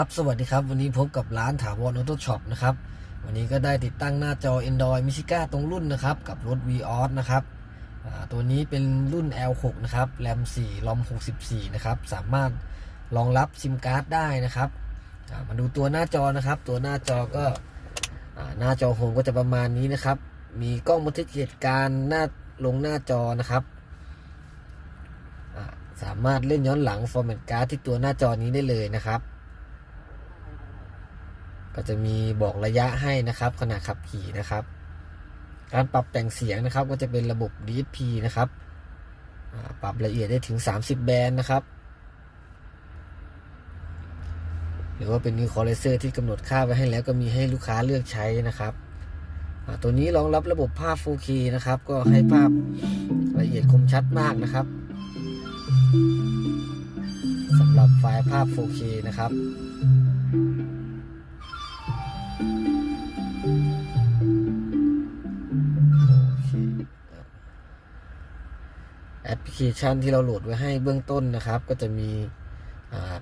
ครับสวัสดีครับ วันนี้พบกับร้านถาวรออโต้ช็อปนะครับ วันนี้ก็ได้ติดตั้งหน้าจอ Android m i s i c a ตรงรุ่นนะครับ กับรถ v o s นะครับตัวนี้เป็นรุ่น L6 นะครับ RAM 4 ROM 64 นะครับ สามารถรองรับซิมการ์ดได้นะครับมาดูตัวหน้าจอนะครับ ตัวหน้าจอก็หน้าจอโฮมก็จะประมาณนี้นะครับ มีกล้องบันทึกเหตุการณ์หน้าลงหน้าจอนะครับสามารถเล่นย้อนหลังฟอร์แมตการ์ดที่ตัวหน้าจอนี้ได้เลยนะครับ ก็จะมีบอกระยะให้นะครับ ขณะขับขี่นะครับ การปรับแต่งเสียงนะครับ ก็จะเป็นระบบ DSP นะครับปรับละเอียดได้ถึง 30 แบนด์นะครับ หรือว่าเป็น Equalizer ที่กำหนดค่าไว้ให้แล้วก็มีให้ลูกค้าเลือกใช้นะครับตัวนี้รองรับระบบภาพ 4K นะครับ ก็ให้ภาพละเอียดคมชัดมากนะครับสำหรับไฟล์ภาพ 4K นะครับ แอปพลิเคชันที่เราโหลดไว้ให้เบื้องต้นนะครับ ก็จะมี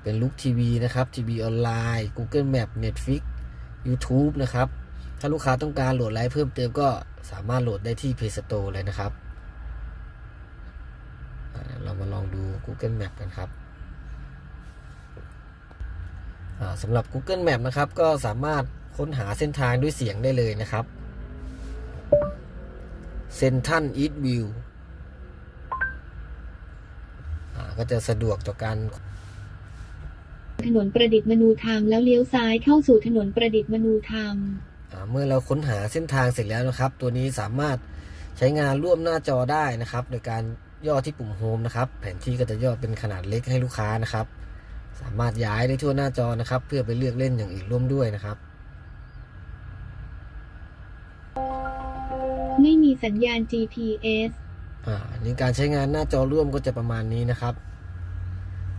เป็นลุกทีวีนะครับทีวีออนไลน์ Google Map Netflix YouTube นะครับ ถ้าลูกค้าต้องการโหลดไลฟ์เพิ่มเติมก็สามารถโหลดได้ที่ Play Store เลยนะครับ เรามาลองดู Google Map กันครับอ่า สำหรับ Google Map นะครับ ก็สามารถค้นหาเส้นทางด้วยเสียงได้เลยนะครับเซนทันอีทวิวก็จะสะดวกต่อการถนนประดิษฐ์มนูธรรมแล้วเลี้ยวซ้ายเข้าสู่ถนนประดิษฐ์มนูธรรมอ่าเมื่อเราค้นหาเส้นทางเสร็จแล้วนะครับ ตัวนี้สามารถใช้งานร่วมหน้าจอได้นะครับ โดยการย่อที่ปุ่มโฮมนะครับ แผนที่ก็จะย่อเป็นขนาดเล็กให้ลูกค้านะครับ สามารถย้ายได้ทั่วหน้าจอนะครับ เพื่อไปเลือกเล่นอย่างอื่นร่วมด้วยนะครับ ไม่มีสัญญาณ GPS อ่าอันนี้การใช้งานหน้าจอร่วมก็จะประมาณนี้นะครับ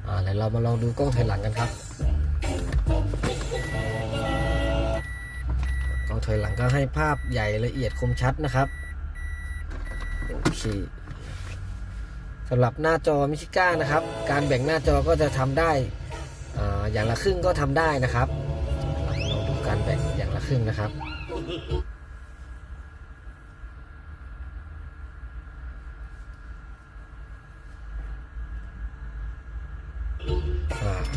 อ่าแล้วเรามาลองดูกล้องถอยหลังกันครับ กล้องถอยหลังก็ให้ภาพใหญ่ละเอียดคมชัดนะครับโอเคสำหรับหน้าจอมิชิก้านะครับ การแบ่งหน้าจอก็จะทำได้ อย่างละครึ่งก็ทำได้นะครับเรามาลองดูการแบ่งอย่างละครึ่งนะครับ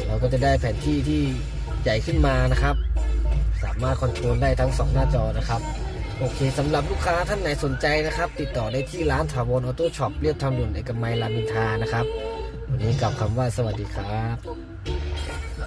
เราก็จะได้แผนที่ที่ใหญ่ขึ้นมานะครับ สามารถคอนโทรลได้ทั้ง 2 หน้าจอนะครับ โอเคสำหรับลูกค้าท่านไหนสนใจนะครับ ติดต่อได้ที่ร้านถาวรออโต้ช็อปเรียบทางด่วนเอกมัยรามอินทานะครับ วันนี้กลับคำว่าสวัสดีครับ